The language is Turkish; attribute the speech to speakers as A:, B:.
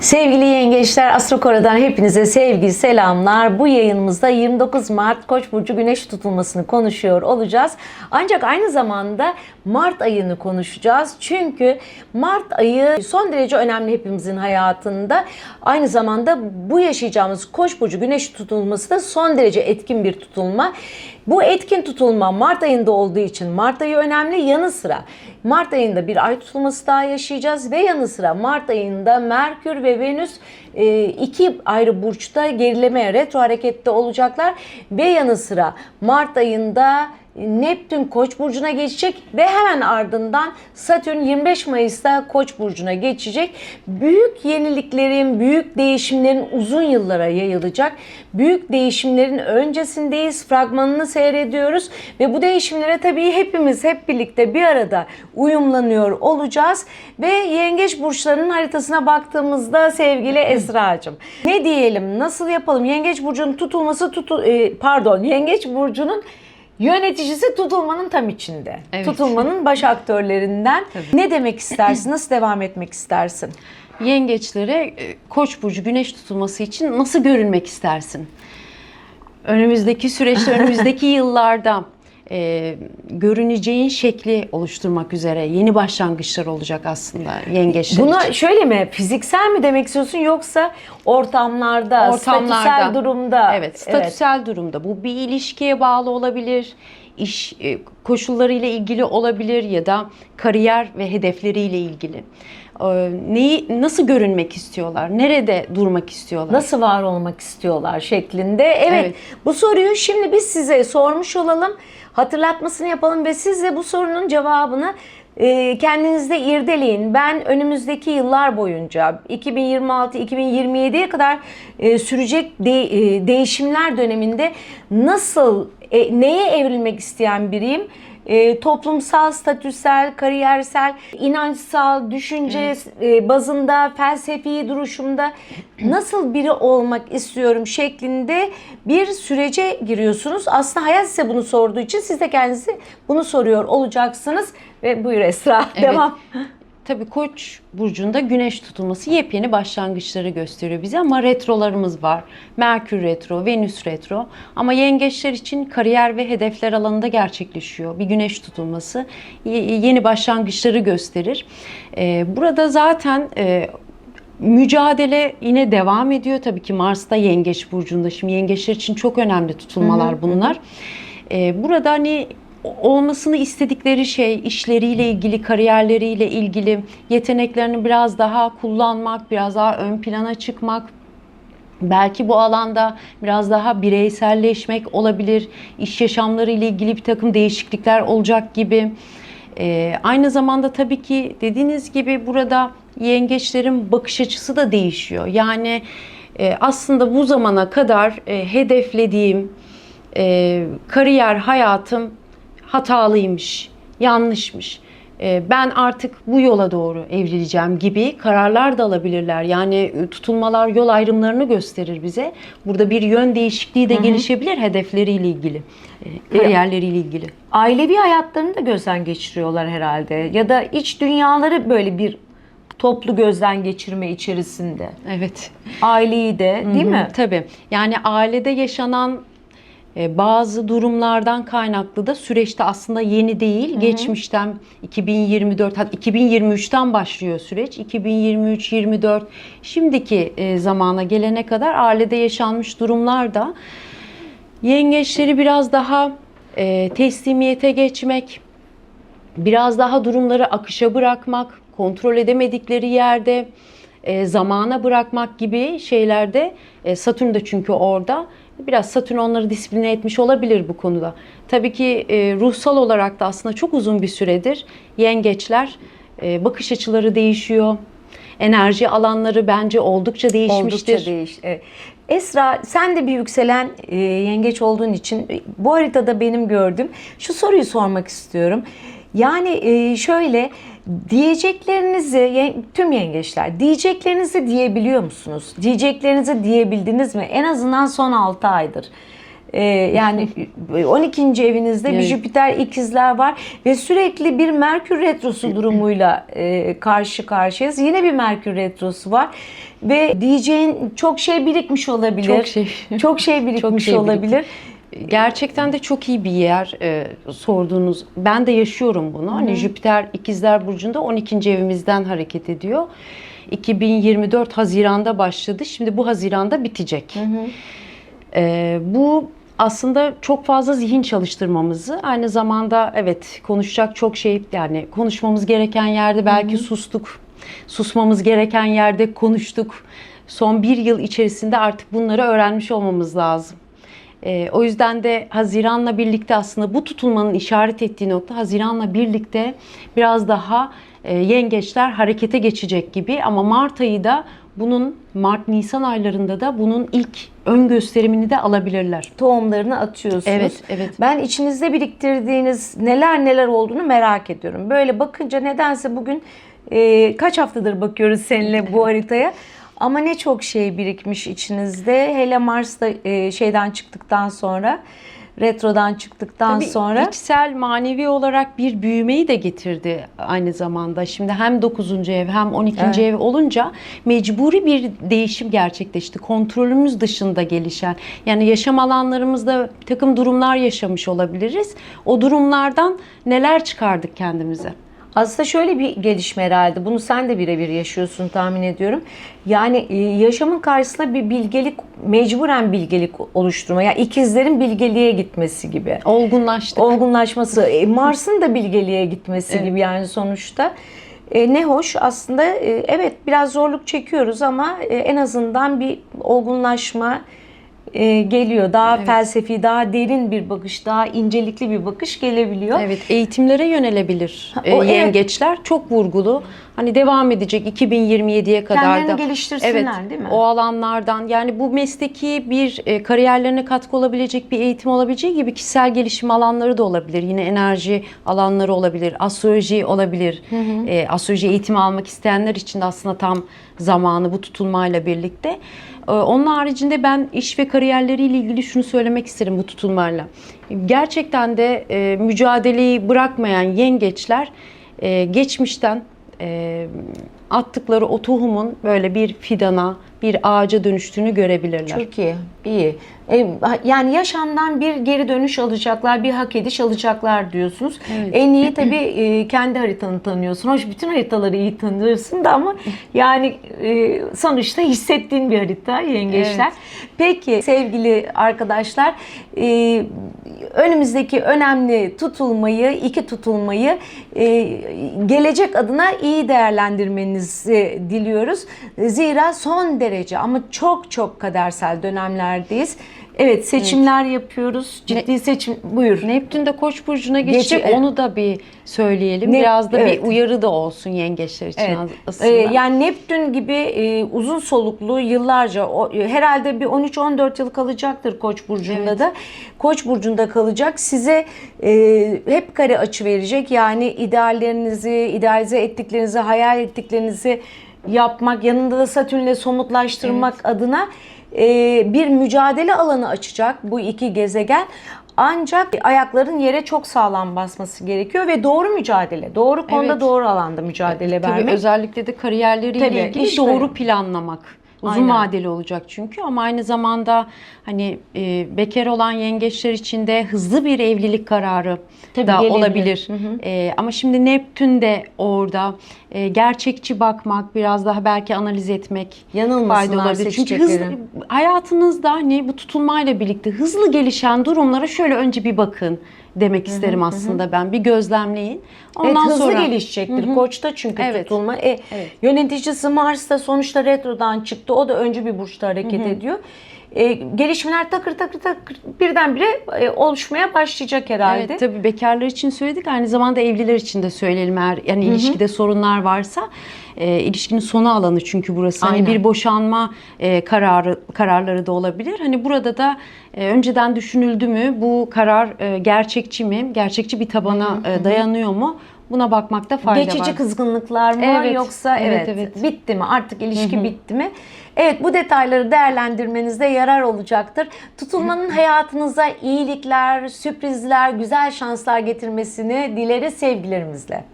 A: Sevgili yengeçler Astrokora'dan hepinize sevgi selamlar. Bu yayınımızda 29 Mart Koç burcu Güneş tutulmasını konuşuyor olacağız. Ancak aynı zamanda Mart ayını konuşacağız. Çünkü Mart ayı son derece önemli hepimizin hayatında. Aynı zamanda bu yaşayacağımız Koç burcu Güneş tutulması da son derece etkin bir tutulma. Bu etkin tutulma Mart ayında olduğu için Mart ayı önemli. Yanı sıra Mart ayında bir ay tutulması daha yaşayacağız ve yanı sıra Mart ayında Merkür ve Venüs e, iki ayrı burçta gerilemeye retro harekette olacaklar ve yanı sıra Mart ayında Neptün Koç burcuna geçecek ve hemen ardından Satürn 25 Mayıs'ta Koç burcuna geçecek. Büyük yeniliklerin, büyük değişimlerin uzun yıllara yayılacak. Büyük değişimlerin öncesindeyiz. Fragmanını seyrediyoruz ve bu değişimlere tabii hepimiz hep birlikte bir arada uyumlanıyor olacağız ve yengeç burçlarının haritasına baktığımızda sevgili Esra'cığım ne diyelim nasıl yapalım yengeç burcunun tutulması tutu e, pardon yengeç burcunun Yöneticisi tutulmanın tam içinde.
B: Evet.
A: Tutulmanın baş aktörlerinden. Ne demek istersin? Nasıl devam etmek istersin?
B: Yengeçlere e, Koç burcu güneş tutulması için nasıl görünmek istersin? Önümüzdeki süreçte, önümüzdeki yıllarda e, görüneceğin şekli oluşturmak üzere yeni başlangıçlar olacak aslında yengeçler
A: Buna
B: için.
A: şöyle mi? Fiziksel mi demek istiyorsun yoksa ortamlarda, statüsel durumda?
B: Evet, statüsel durumda. Bu bir ilişkiye bağlı olabilir, iş e, koşullarıyla ilgili olabilir ya da kariyer ve hedefleriyle ilgili. E, Neyi nasıl görünmek istiyorlar? Nerede durmak istiyorlar?
A: Nasıl var olmak istiyorlar şeklinde. Evet,
B: Evet.
A: bu soruyu şimdi biz size sormuş olalım. Hatırlatmasını yapalım ve siz de bu sorunun cevabını e, kendinizde irdeleyin. Ben önümüzdeki yıllar boyunca 2026-2027'ye kadar e, sürecek de- değişimler döneminde nasıl e, neye evrilmek isteyen biriyim? E, toplumsal, statüsel, kariyersel, inançsal, düşünce e, bazında, felsefi duruşumda nasıl biri olmak istiyorum şeklinde bir sürece giriyorsunuz. Aslında hayat size bunu sorduğu için siz de kendinize bunu soruyor olacaksınız. Ve buyur Esra,
B: Evet.
A: devam.
B: Tabii Koç burcunda güneş tutulması yepyeni başlangıçları gösteriyor bize ama retrolarımız var. Merkür retro, Venüs retro ama yengeçler için kariyer ve hedefler alanında gerçekleşiyor. Bir güneş tutulması yeni başlangıçları gösterir. Ee, burada zaten e, mücadele yine devam ediyor. Tabii ki Mars'ta yengeç burcunda. Şimdi yengeçler için çok önemli tutulmalar bunlar. Ee, burada hani olmasını istedikleri şey işleriyle ilgili, kariyerleriyle ilgili yeteneklerini biraz daha kullanmak, biraz daha ön plana çıkmak, Belki bu alanda biraz daha bireyselleşmek olabilir, iş yaşamları ile ilgili bir takım değişiklikler olacak gibi. Ee, aynı zamanda tabii ki dediğiniz gibi burada yengeçlerin bakış açısı da değişiyor. Yani e, aslında bu zamana kadar e, hedeflediğim e, kariyer hayatım hatalıymış, yanlışmış. E, ben artık bu yola doğru evrileceğim gibi kararlar da alabilirler. Yani e, tutulmalar yol ayrımlarını gösterir bize. Burada bir yön değişikliği de gelişebilir hedefleriyle ilgili, e, kariyerleriyle ilgili.
A: Ailevi hayatlarını da gözden geçiriyorlar herhalde. Ya da iç dünyaları böyle bir toplu gözden geçirme içerisinde.
B: Evet.
A: Aileyi de değil
B: Hı,
A: mi?
B: Tabii. Yani ailede yaşanan bazı durumlardan kaynaklı da süreçte aslında yeni değil. Geçmişten 2024 hatta 2023'ten başlıyor süreç. 2023 24 şimdiki e, zamana gelene kadar ailede yaşanmış durumlar da yengeçleri biraz daha e, teslimiyete geçmek, biraz daha durumları akışa bırakmak, kontrol edemedikleri yerde e, zamana bırakmak gibi şeylerde e, Satürn de çünkü orada biraz Satürn onları disipline etmiş olabilir bu konuda. Tabii ki e, ruhsal olarak da aslında çok uzun bir süredir yengeçler e, bakış açıları değişiyor. Enerji alanları bence oldukça değişmiştir.
A: Oldukça değiş. Esra sen de bir yükselen e, yengeç olduğun için e, bu haritada benim gördüğüm şu soruyu sormak istiyorum. Yani e, şöyle diyeceklerinizi ye- tüm yengeçler diyeceklerinizi diyebiliyor musunuz? Diyeceklerinizi diyebildiniz mi? En azından son 6 aydır. Ee, yani 12. evinizde bir
B: Evet.
A: Jüpiter ikizler var ve sürekli bir Merkür retrosu durumuyla e, karşı karşıyayız. Yine bir Merkür retrosu var ve diyeceğin çok şey birikmiş olabilir.
B: Çok şey.
A: Çok şey birikmiş
B: şey birikti.
A: olabilir.
B: Gerçekten de çok iyi bir yer e, sorduğunuz. Ben de yaşıyorum bunu. Hani Jüpiter İkizler Burcu'nda 12. evimizden hareket ediyor. 2024 Haziran'da başladı. Şimdi bu Haziran'da bitecek. E, bu aslında çok fazla zihin çalıştırmamızı aynı zamanda evet konuşacak çok şey yani konuşmamız gereken yerde belki sustuk. Susmamız gereken yerde konuştuk. Son bir yıl içerisinde artık bunları öğrenmiş olmamız lazım. Ee, o yüzden de Haziran'la birlikte aslında bu tutulmanın işaret ettiği nokta Haziran'la birlikte biraz daha e, yengeçler harekete geçecek gibi ama Mart ayı da bunun Mart-Nisan aylarında da bunun ilk ön gösterimini de alabilirler.
A: Tohumlarını atıyorsunuz.
B: Evet, evet.
A: Ben içinizde biriktirdiğiniz neler neler olduğunu merak ediyorum. Böyle bakınca nedense bugün e, kaç haftadır bakıyoruz seninle bu haritaya. Ama ne çok şey birikmiş içinizde. Hele Mars'ta e, şeyden çıktıktan sonra, retrodan çıktıktan
B: Tabii
A: sonra.
B: içsel manevi olarak bir büyümeyi de getirdi aynı zamanda. Şimdi hem 9. ev hem 12.
A: Evet.
B: ev olunca mecburi bir değişim gerçekleşti. Kontrolümüz dışında gelişen. Yani yaşam alanlarımızda bir takım durumlar yaşamış olabiliriz. O durumlardan neler çıkardık kendimize?
A: Aslında şöyle bir gelişme herhalde. Bunu sen de birebir yaşıyorsun tahmin ediyorum. Yani e, yaşamın karşısında bir bilgelik, mecburen bilgelik oluşturma. Yani ikizlerin bilgeliğe gitmesi gibi.
B: Olgunlaştık.
A: Olgunlaşması, e, Mars'ın da bilgeliğe gitmesi gibi yani sonuçta. E, ne hoş aslında e, evet biraz zorluk çekiyoruz ama e, en azından bir olgunlaşma e, geliyor. Daha felsefi, daha derin bir bakış, daha incelikli bir bakış gelebiliyor.
B: Evet, eğitimlere yönelebilir e,
A: o evet.
B: yengeçler. Çok vurgulu. Hani devam edecek 2027'ye kadar
A: Kendilerini
B: da.
A: geliştirsinler,
B: evet,
A: değil mi?
B: O alanlardan yani bu mesleki bir e, kariyerlerine katkı olabilecek bir eğitim olabileceği gibi kişisel gelişim alanları da olabilir. Yine enerji alanları olabilir. Astroloji olabilir. E, astroloji eğitimi almak isteyenler için de aslında tam zamanı bu tutulmayla birlikte. E, Onun haricinde ben iş ve kariyerleriyle ilgili şunu söylemek isterim bu tutulmayla. Gerçekten de e, mücadeleyi bırakmayan yengeçler e, geçmişten e, attıkları o tohumun böyle bir fidana, bir ağaca dönüştüğünü görebilirler.
A: Çok iyi, iyi. E, yani yaşamdan bir geri dönüş alacaklar, bir hak ediş alacaklar diyorsunuz.
B: Evet.
A: En iyi tabii e, kendi haritanı tanıyorsun. Hoş bütün haritaları iyi tanıyorsun da ama yani e, sonuçta hissettiğin bir harita yengeçler.
B: Evet.
A: Peki sevgili arkadaşlar, e, önümüzdeki önemli tutulmayı, iki tutulmayı e, gelecek adına iyi değerlendirmenizi diliyoruz. Zira son derece ama çok çok kadersel dönemlerdeyiz. Evet seçimler yapıyoruz. Ciddi seçim buyur.
B: Neptün de Koç burcuna geçecek.
A: Geç-
B: onu da bir söyleyelim.
A: Ne-
B: Biraz da
A: evet.
B: bir uyarı da olsun yengeçler için
A: Evet.
B: aslında.
A: Ee, yani Neptün gibi e, uzun soluklu yıllarca o, e, herhalde bir 13-14 yıl kalacaktır Koç burcunda da. Koç burcunda kalacak. Size e, hep kare açı verecek. Yani ideallerinizi, idealize ettiklerinizi, hayal ettiklerinizi yapmak, yanında da Satürn'le somutlaştırmak adına bir mücadele alanı açacak bu iki gezegen. Ancak ayakların yere çok sağlam basması gerekiyor ve doğru mücadele, doğru konuda
B: Evet.
A: doğru alanda mücadele
B: Tabii
A: vermek.
B: özellikle de kariyerleriyle
A: Tabii,
B: ilgili
A: işleri.
B: doğru planlamak. Uzun
A: Aynen.
B: vadeli olacak çünkü ama aynı zamanda hani e, bekar olan yengeçler için de hızlı bir evlilik kararı
A: Tabii,
B: da
A: gelebilir.
B: olabilir. E, ama şimdi Neptün de orada e, gerçekçi bakmak, biraz daha belki analiz etmek faydalı olabilir. Çünkü hızlı, hayatınızda hani bu tutulmayla birlikte hızlı gelişen durumlara şöyle önce bir bakın demek isterim aslında ben. Bir gözlemleyin. Ondan
A: evet, hızlı
B: sonra
A: gelişecektir. Koç'ta çünkü
B: Evet.
A: tutulma. E, Yöneticisi Mars'ta sonuçta retrodan çıktı. O da önce bir burçta hareket ediyor. E, gelişmeler takır takır takır birdenbire e, oluşmaya başlayacak herhalde.
B: Evet tabii bekarlar için söyledik aynı zamanda evliler için de söyleyelim eğer yani ilişkide sorunlar varsa e, ilişkinin sonu alanı çünkü burası hani
A: Aynen.
B: bir boşanma e, kararı kararları da olabilir. Hani burada da e, önceden düşünüldü mü bu karar e, gerçekçi mi gerçekçi bir tabana e, dayanıyor mu Buna bakmakta fayda
A: Geçici
B: var.
A: kızgınlıklar mı
B: Evet,
A: yoksa evet,
B: evet, evet.
A: bitti mi artık ilişki bitti mi? Evet bu detayları değerlendirmenizde yarar olacaktır. Tutulmanın hayatınıza iyilikler, sürprizler, güzel şanslar getirmesini dileriz sevgilerimizle.